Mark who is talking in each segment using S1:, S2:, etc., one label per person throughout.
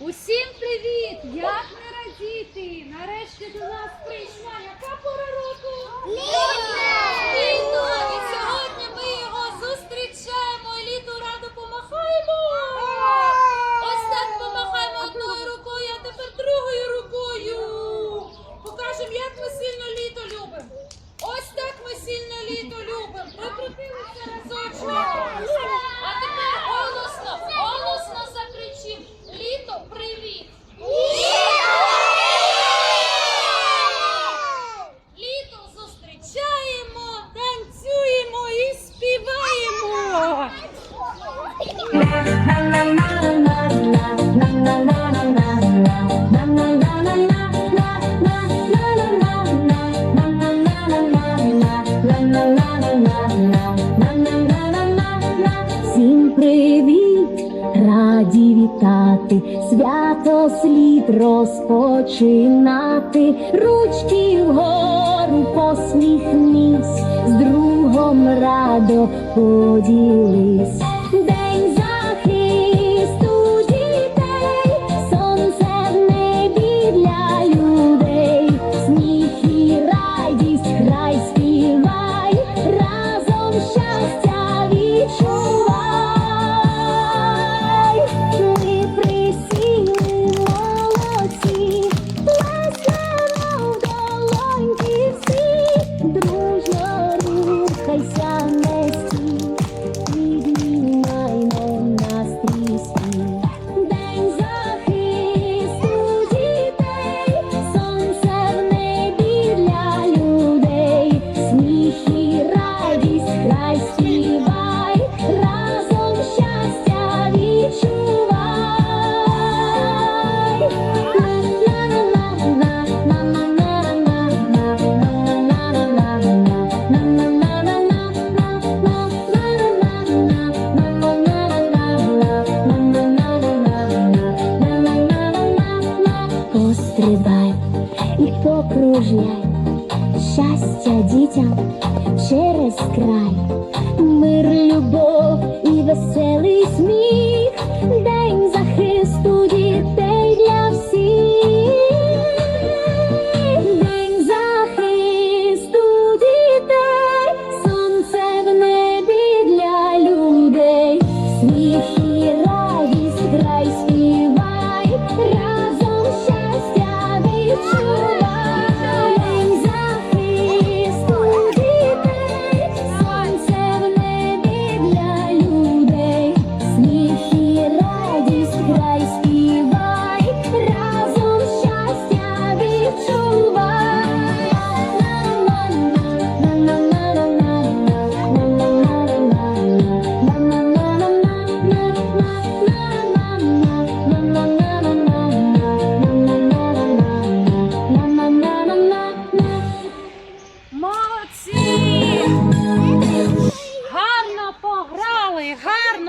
S1: Усім привіт! Як не радіти? Нарешті до нас прийшла яка пора року? Літо! І сьогодні ми його зустрічаємо і літу раду помахаємо! Ось так помахаємо одною рукою, а тепер другою рукою. Покажемо, як ми сильно літо любимо. Ось так ми сильно літо любимо. Прикрутилися разочок. А тепер голосно, голосно закричимо. Літо, привіт! Літо зустрічаємо, танцюємо і співаємо.
S2: Всім привіт, раді вітати, свято слід розпочинати, ручки вгору посміхнись, з другом радо поділись.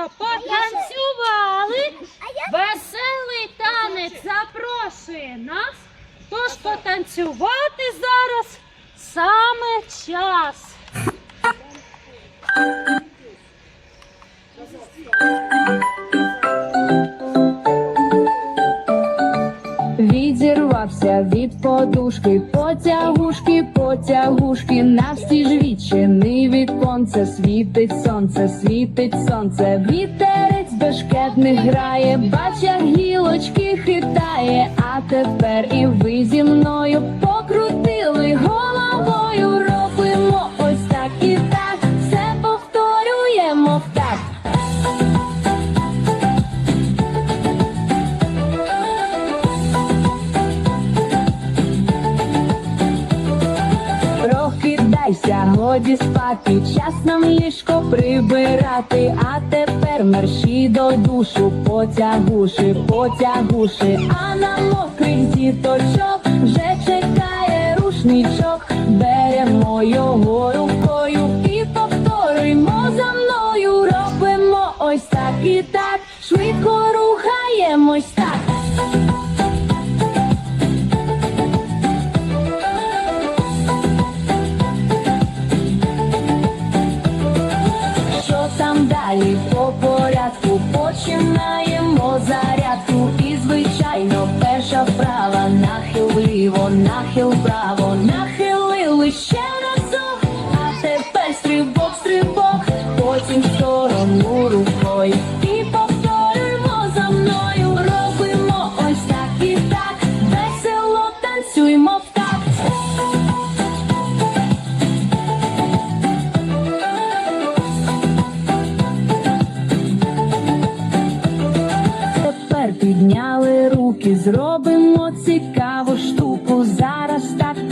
S1: Гарно потанцювали. Веселий танець запрошує нас. Тож потанцювати зараз саме час.
S3: Відірвався від подушки, потягушки, потягушки, навстіж відчини віконце, світить сонце, світить сонце, вітерець бешкетних грає, бача гілочки хитає, а тепер і ви зі мною покрутили головою, робимо ось так і спати, час нам ліжко прибирати, а тепер мерші до душу, потягуши, потягуши, а на мокрих діточок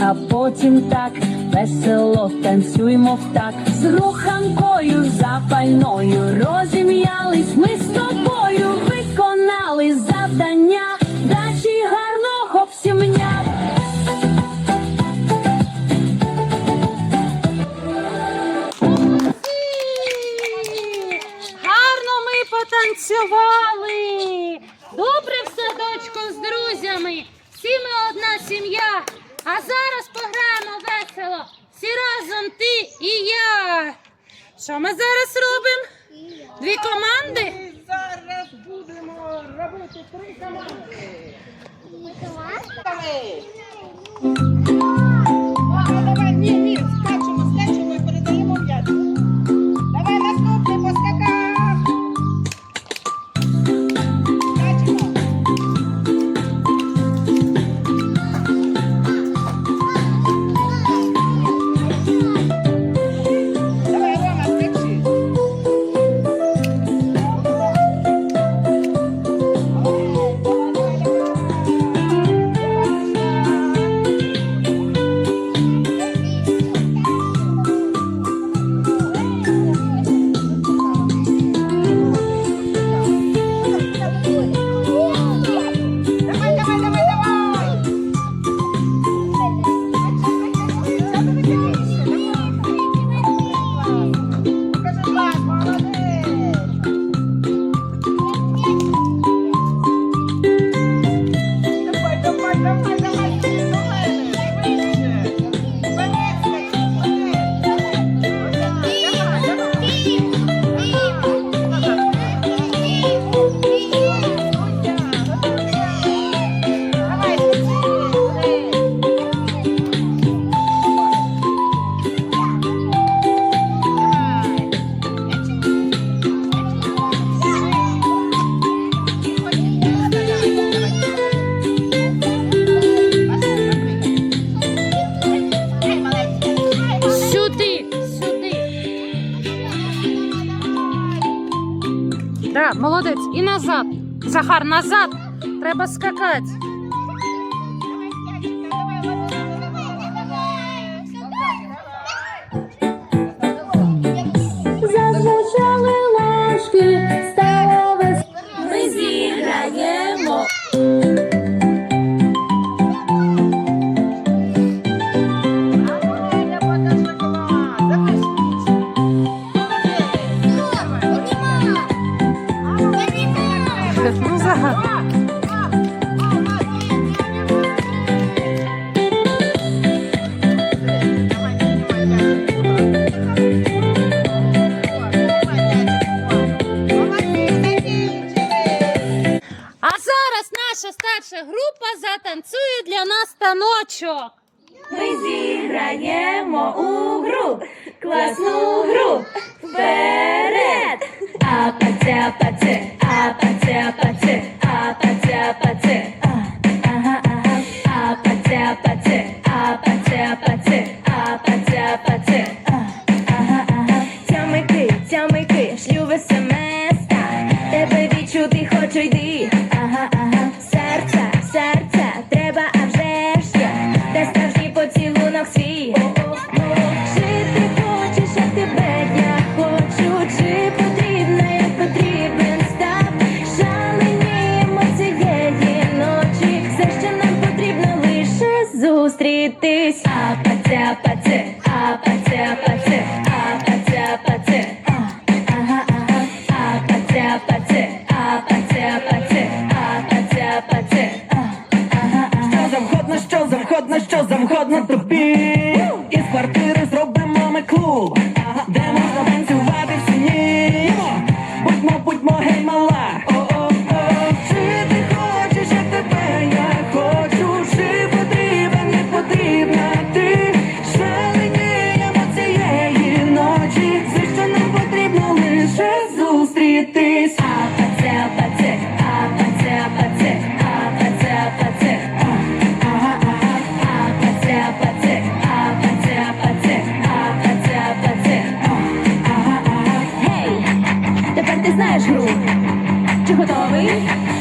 S2: а потім так весело танцюємо в так. З руханкою запальною розім'ялись. Ми з тобою виконали завдання, дачі гарного всім.
S4: Гарно ми потанцювали. Добре все, садочку з друзями. Всі ми одна сім'я. А зараз пограємо весело. Всі разом ти і я. Що ми зараз робимо? Дві команди.
S1: Ми зараз будемо робити три команди.
S4: Три команди? Захар, назад. Треба скакати.
S2: що завгодно тобі.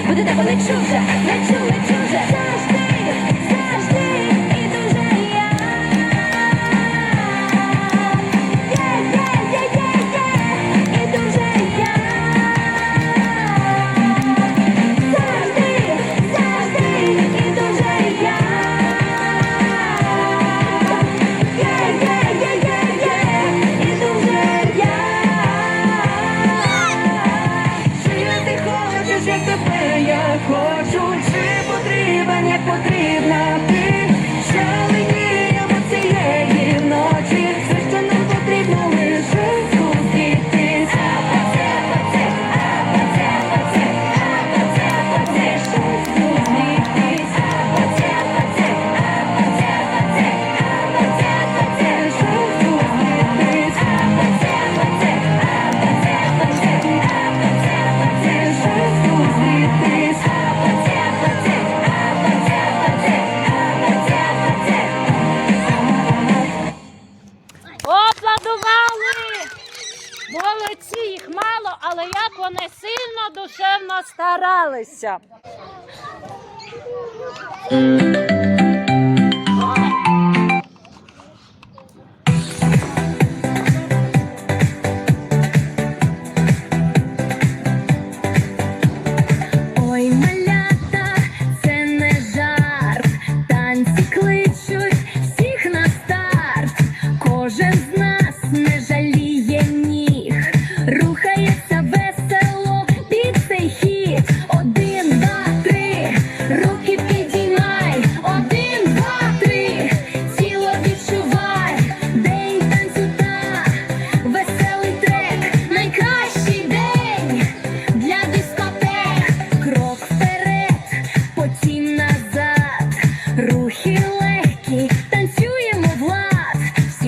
S2: Буде тебе чуже, вже, чули чуже вже завжди.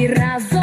S2: всі разом.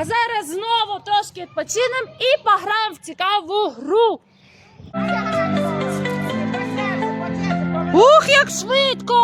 S1: А зараз знову трошки відпочинемо і пограємо в цікаву гру. Ух, як швидко!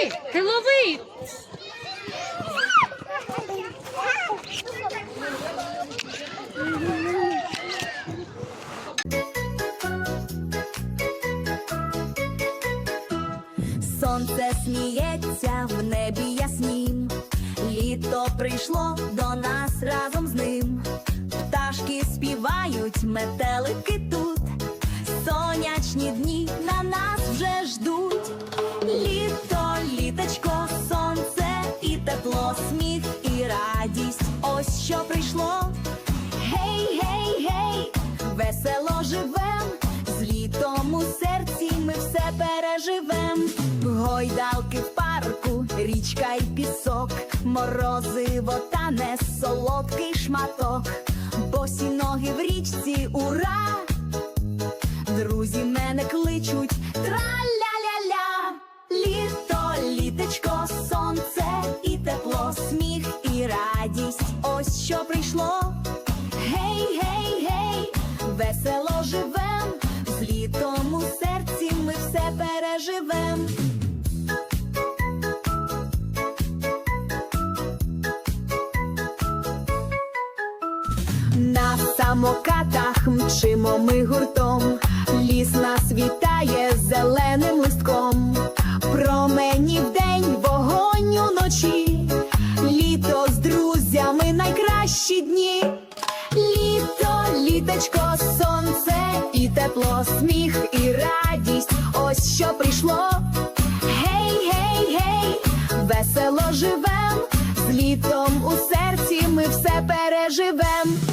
S1: Лови! Ти лови!
S3: Живем, з літом у серці ми все переживем. Гойдалки в парку, річка й пісок, морозиво та не солодкий шматок, босі ноги в річці, ура! Друзі мене кличуть тра-ля-ля-ля, літо, літечко, сонце і тепло, сміх і радість. Ось що прийшло. Весело живем, з літом у серці ми все переживем. На самокатах мчимо ми гуртом, ліс нас вітає зеленим листком, промені вдень, вогонь уночі, літо з друзями найкращі дні. Літочко, сонце і тепло, сміх і радість. Ось що прийшло. Гей, гей, гей, весело живем, з літом у серці ми все переживем.